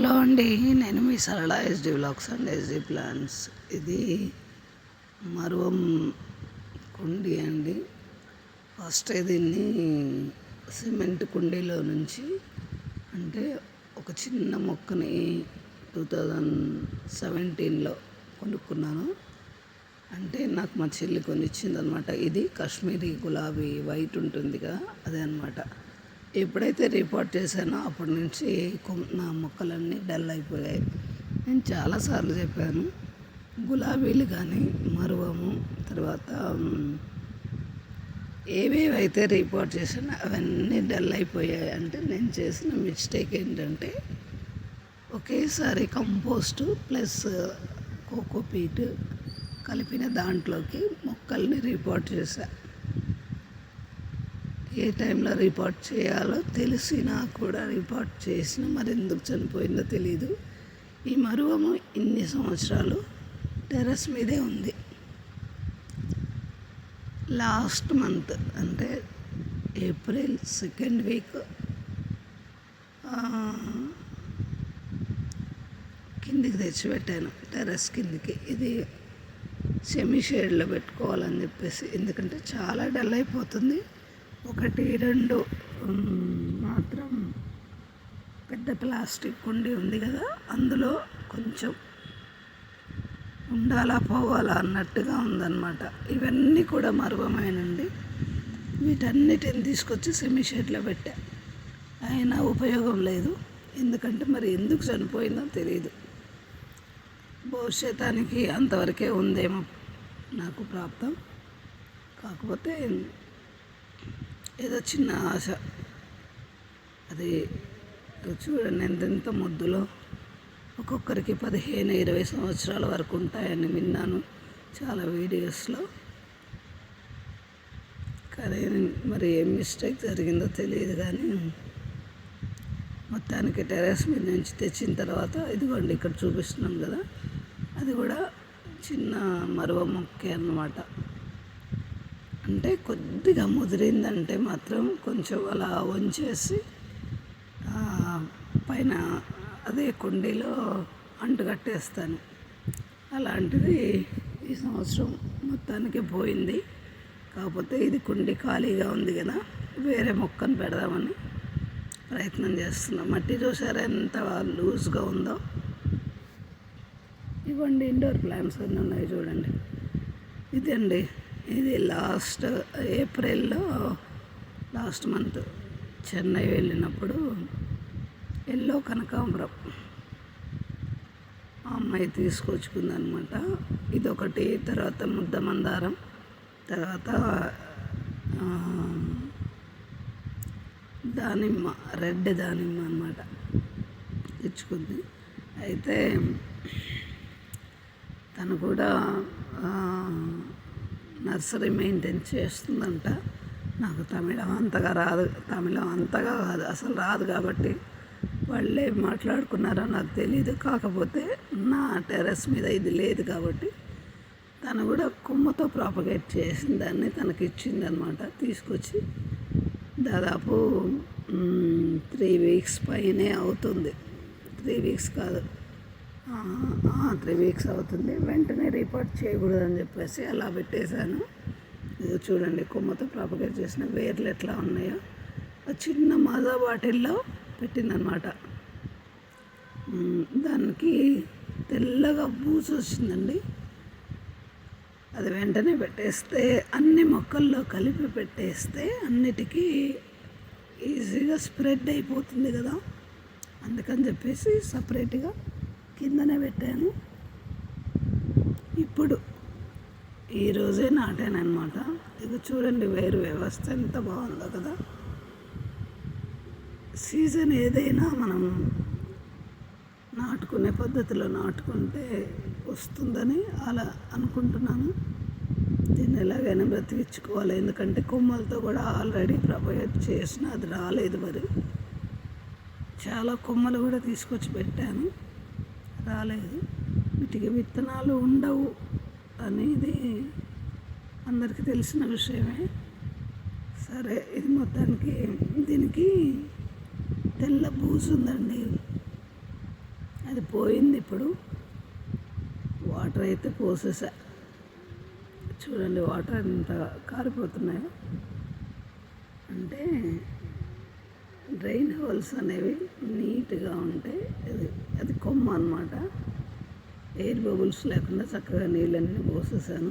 Hello అండి నేను మీ Sarala SD blocks and SD plans ఇది మరువం కుండీ అండి. ఫస్ట్ దీన్ని సిమెంట్ కుండీలో నుంచి అంటే ఒక చిన్న మొక్కని టూ థౌజండ్ సెవెంటీన్లో కొనుక్కున్నాను. అంటే నాకు మా చెల్లి కొనిచ్చింది అనమాట ఇది కాశ్మీరీ గులాబీ వైట్ ఉంటుందిగా అదే అనమాట ఎప్పుడైతే రిపోర్ట్ చేశానో అప్పటి నుంచి కొం- నా మొక్కలన్నీ డల్ అయిపోయాయి. నేను చాలాసార్లు చెప్పాను గులాబీలు కానీ మరువము తర్వాత ఏవేవైతే రిపోర్ట్ చేశానో అవన్నీ డల్ అయిపోయాయి అంటే నేను చేసిన మిస్టేక్ ఏంటంటే ఒకేసారి కంపోస్టు ప్లస్ కోకోపీట్ కలిపిన దాంట్లోకి మొక్కల్ని రిపోర్ట్ చేశాను ఏ టైంలో రిపోర్ట్ చేయాలో తెలిసినా కూడా రిపోర్ట్ చేసిన మరి ఎందుకు చనిపోయిందో తెలియదు ఈ మరువము ఇన్ని సంవత్సరాలు టెర్రస్ మీదే ఉంది. లాస్ట్ మంత్ అంటే ఏప్రిల్ సెకండ్ వీక్ కిందికి తెచ్చిపెట్టాను టెర్రస్ కిందికి. ఇది సెమీ షేడ్లో పెట్టుకోవాలని చెప్పేసి ఎందుకంటే చాలా డల్ అయిపోతుంది. ఒకటి రెండు మాత్రం పెద్ద ప్లాస్టిక్ కుండీ ఉంది కదా అందులో కొంచెం ఉండాలా పోవాలా అన్నట్టుగా ఉందన్నమాట. ఇవన్నీ కూడా మరువమేనండి. వీటన్నిటిని తీసుకొచ్చి సెమీ షెడ్లో పెట్టా. అయినా ఉపయోగం లేదు. ఎందుకంటే మరి ఎందుకు చనిపోయిందో తెలియదు భవిష్యత్తానికి అంతవరకే ఉందేమో నాకు ప్రాప్తం. కాకపోతే ఏదో చిన్న ఆశ. అది చూడండి ఎంతెంత ముద్దులో ఒక్కొక్కరికి పదిహేను ఇరవై సంవత్సరాల వరకు ఉంటాయని విన్నాను చాలా వీడియోస్లో. కానీ మరి ఏం మిస్టేక్ జరిగిందో తెలియదు కానీ మొత్తానికి టెర్రస్ మీద నుంచి తెచ్చిన తర్వాత ఇదిగోండి ఇక్కడ చూపిస్తున్నాం కదా అది కూడా చిన్న మరువ మొక్కే అన్నమాట. అంటే కొద్దిగా ముదిరిందంటే మాత్రం కొంచెం అలా వంచేసి పైన అదే కుండీలో అంటు కట్టేస్తాను. అలాంటిది ఈ సంవత్సరం మొత్తానికి పోయింది. కాకపోతే ఇది కుండీ ఖాళీగా ఉంది కదా వేరే మొక్కను పెడదామని ప్రయత్నం చేస్తున్నాం. మట్టి చూసారా ఎంత లూజ్గా ఉందో? ఇవ్వండి ఇండోర్ ప్లాంట్స్ అన్నీ ఉన్నాయి చూడండి. ఇదండి ఇది లాస్ట్ ఏప్రిల్లో లాస్ట్ మంత్ చెన్నై వెళ్ళినప్పుడు ఎల్లో కనకాంబరం. ఆ అమ్మాయి తీసుకొచ్చుకుందనమాట. ఇదొకటి తర్వాత ముద్ద మందారం తర్వాత దానిమ్మ రెడ్ దానిమ్మ అనమాట తెచ్చుకుంది. అయితే తను కూడా నర్సరీ మెయింటైన్ చేస్తుందంట. నాకు తమిళం అంతగా రాదు. తమిళం అంతగా కాదు. అసలు రాదు కాబట్టి వాళ్ళు ఏం మాట్లాడుకున్నారో నాకు తెలియదు కాకపోతే నా టెర్రస్ మీద ఇది లేదు కాబట్టి తను కూడా కొమ్మతో ప్రాపగేట్ చేసిన దాన్ని తనకి ఇచ్చింది అనమాట తీసుకొచ్చి దాదాపు త్రీ వీక్స్ పైనే అవుతుంది. త్రీ వీక్స్ కాదు. త్రీ వీక్స్ అవుతుంది. వెంటనే రిపోర్ట్ చేయకూడదని చెప్పేసి అలా పెట్టేశాను. ఇది చూడండి కొమ్మతో ప్రాపగేట్ చేసిన వేర్లు ఎట్లా ఉన్నాయో. ఆ చిన్న మాజా బాటిల్లో పెట్టిందనమాట దానికి తెల్లగా బూజు వచ్చిందండి అది వెంటనే పెట్టేస్తే అన్ని మొక్కల్లో కలిపి పెట్టేస్తే అన్నిటికీ ఈజీగా స్ప్రెడ్ అయిపోతుంది కదా. అందుకని చెప్పేసి సపరేట్గా కిందనే పెట్టాను. ఇప్పుడు ఈరోజే నాటానమాట ఇక చూడండి వేరు వ్యవస్థ ఎంత బాగుందో కదా. సీజన్ ఏదైనా మనం నాటుకునే పద్ధతిలో నాటుకుంటే వస్తుందని అలా అనుకుంటున్నాను. దీన్ని ఎలాగైనా బ్రతికించుకోవాలి. ఎందుకంటే కొమ్మలతో కూడా ఆల్రెడీ ప్రొవైడ్ చేసిన అది రాలేదు మరి. చాలా కొమ్మలు కూడా తీసుకొచ్చి పెట్టాను. రాలేదు. వీటికి విత్తనాలు ఉండవు అనేది అందరికీ తెలిసిన విషయమే. సరే ఇది మొత్తానికి దీనికి తెల్ల బూజు ఉందండి. పోయింది ఇప్పుడు. వాటర్ అయితే పోసేసా. చూడండి వాటర్ ఎంత కారిపోతున్నాయో. అంటే డ్రైన్ హోల్స్ అనేవి నీట్గా ఉంటాయి అది అది కొమ్మ అనమాట ఎయిర్ బబుల్స్ లేకుండా చక్కగా నీళ్ళన్నీ పోసేసాను.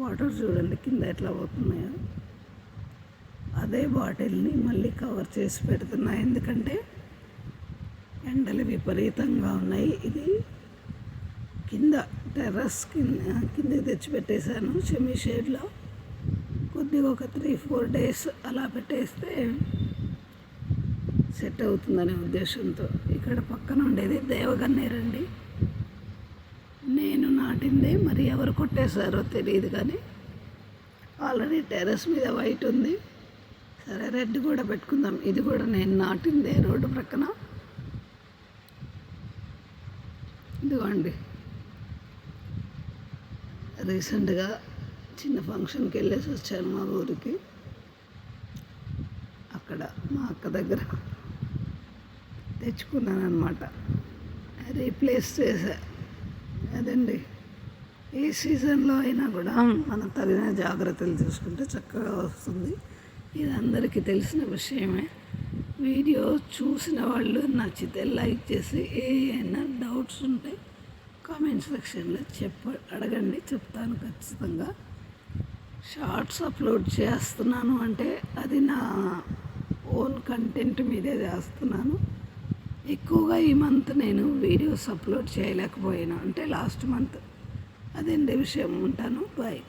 వాటర్ చూడండి కింద ఎట్లా పోతున్నాయో. అదే బాటిల్ని మళ్ళీ కవర్ చేసి పెడుతున్నా. ఎందుకంటే ఎండలు విపరీతంగా ఉన్నాయి. ఇది కింద టెర్రస్ కింద కిందకి తెచ్చి పెట్టేశాను సెమీ షేడ్లో కొద్దిగా ఒక త్రీ ఫోర్ డేస్ అలా పెట్టేస్తే సెట్ అవుతుందనే ఉద్దేశంతో ఇక్కడ పక్కన ఉండేది దేవగన్నేరండి. నేను నాటింది మరి ఎవరు కొట్టేశారో తెలియదు కానీ ఆల్రెడీ టెర్రస్ మీద వైట్ ఉంది. సరే రెడ్ కూడా పెట్టుకుందాం. ఇది కూడా నేను నాటిందే రోడ్డు ప్రక్కన. ఇదిగోండి. రీసెంట్గా చిన్న ఫంక్షన్కి వెళ్ళేసి వచ్చాను మా ఊరికి. అక్కడ మా అక్క దగ్గర తెచ్చుకున్నాను అనమాట రీప్లేస్ చేశా అదండి. ఏ సీజన్లో అయినా కూడా మనం తగిన జాగ్రత్తలు తీసుకుంటే చక్కగా వస్తుంది. ఇది అందరికీ తెలిసిన విషయమే. వీడియో చూసిన వాళ్ళు నచ్చితే లైక్ చేసి ఏమైనా డౌట్స్ ఉంటే కామెంట్ సెక్షన్లో చెప్ప అడగండి. చెప్తాను ఖచ్చితంగా. షార్ట్స్ అప్లోడ్ చేస్తున్నాను అంటే అది నా ఓన్ కంటెంట్ మీదే చేస్తున్నాను. ఎక్కువగా ఈ మంత్ నేను వీడియోస్ అప్లోడ్ చేయలేకపోయాను. అంటే లాస్ట్ మంత్. అదేంటి విషయం. ఉంటాను. బాయ్.